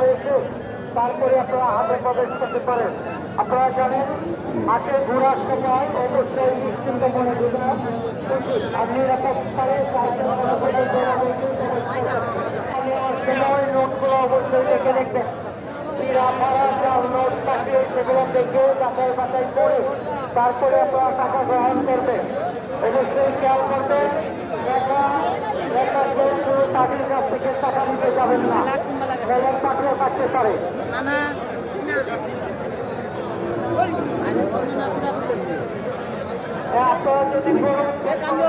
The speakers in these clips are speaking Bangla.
পারে এসে তারপরে আপনারা হাতে প্রবেশ করতে পারেন। আপনারা জানেন হাতে ঘোরার সময় অবশ্যই নিশ্চিন্ত মনে ঘুরবেন সময় নোটগুলো অবশ্যই দেখে দেখবেন। সেগুলো দেখে যাচাই বাছাই করে তারপরে আপনারা টাকা গ্রহণ করবেন অবশ্যই খেয়াল করবেন কাছ থেকে টাকা নিতে যাবেন না। থাকতে পারে আপনারা যদি করাতে তাহলে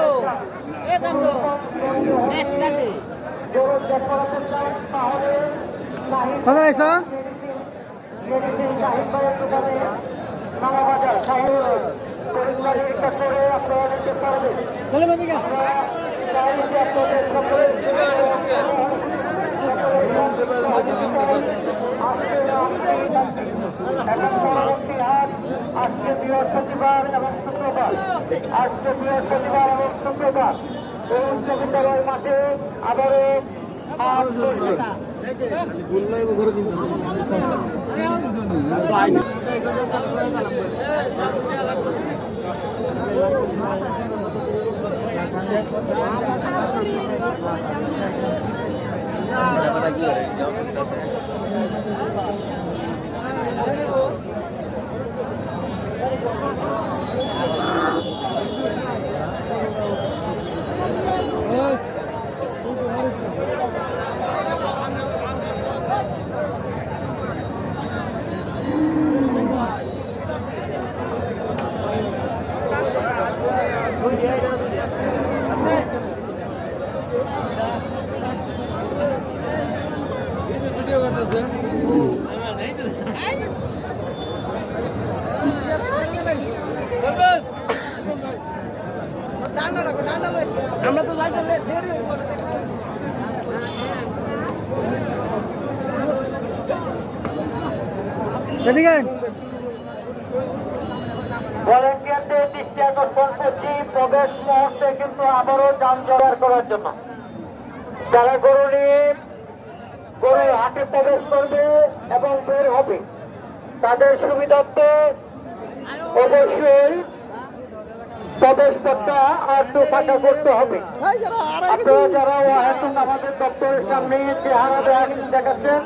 আপনারা আজকে বৃহস্পতিবার এবং শুক্রবার আজকে বৃহস্পতিবার এবং মাঠে আবারও হাট চলছে আমরা তো। ভলেন্টিয়ারদের দৃষ্টি আকর্ষণ করছি প্রবেশ মুহূর্তে কিন্তু আবারও যান জোগাড় করার জন্য যারা গরু নিয়ে গরু হাটে প্রবেশ করবে এবং বের হবে তাদের সুবিধার্থে অবশ্যই প্রবেশ পথটা আর একটু ফাঁকা করতে হবে। আপনারা যারা ওয়াহেতুন আমাদের দপ্তরের সামনে চেহারা দেখা- দেখাচ্ছেন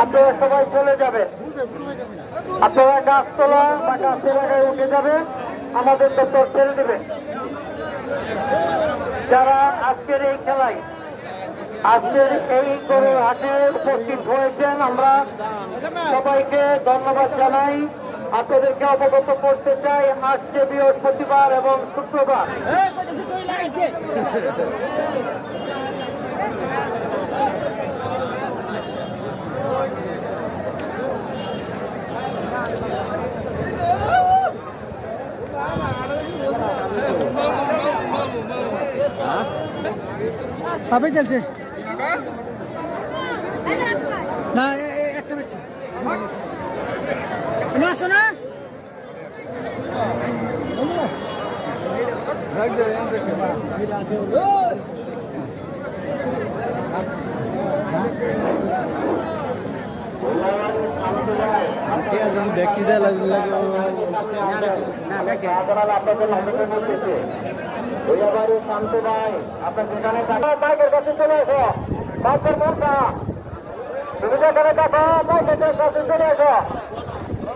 আপনারা সবাই চলে যাবেন। আপনারা গাছতলা বা গাছের আগায় উঠে যাবেন আমাদের দপ্তর ছেড়ে দেবেন। যারা আজকের এই খেলায় আজকের এই গরুর হাটে উপস্থিত হয়েছেন আমরা সবাইকে ধন্যবাদ জানাই। আপনাদেরকে অবগত করতে চাই আজকে বৃহস্পতিবার এবং শুক্রবার। সবাই চলছে। না একটা বেশি না আসো না যেখানে বাইকের কাছে চলে এসো বাইকের মনটা তুমি যেখানে দেখো বাইকের কাছে চলে এসো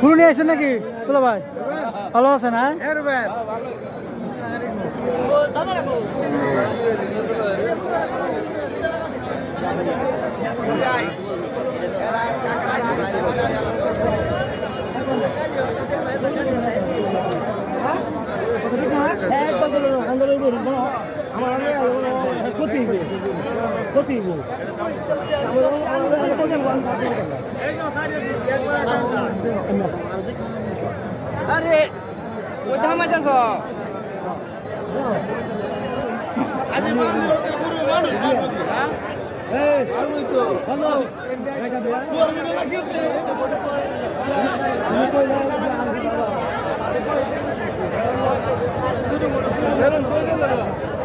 পুরো নিয়ে আসেন নাকি বলো ভাই ভালো আছেন হ্যাঁ আমার 이거? 그것도 이거. 아래 어디 한 맞아서. 아직 만들었을 때 그룹 만을 에이, 알고 있어. 반가워. 수학이나 기억해. 나는 빨리 가라.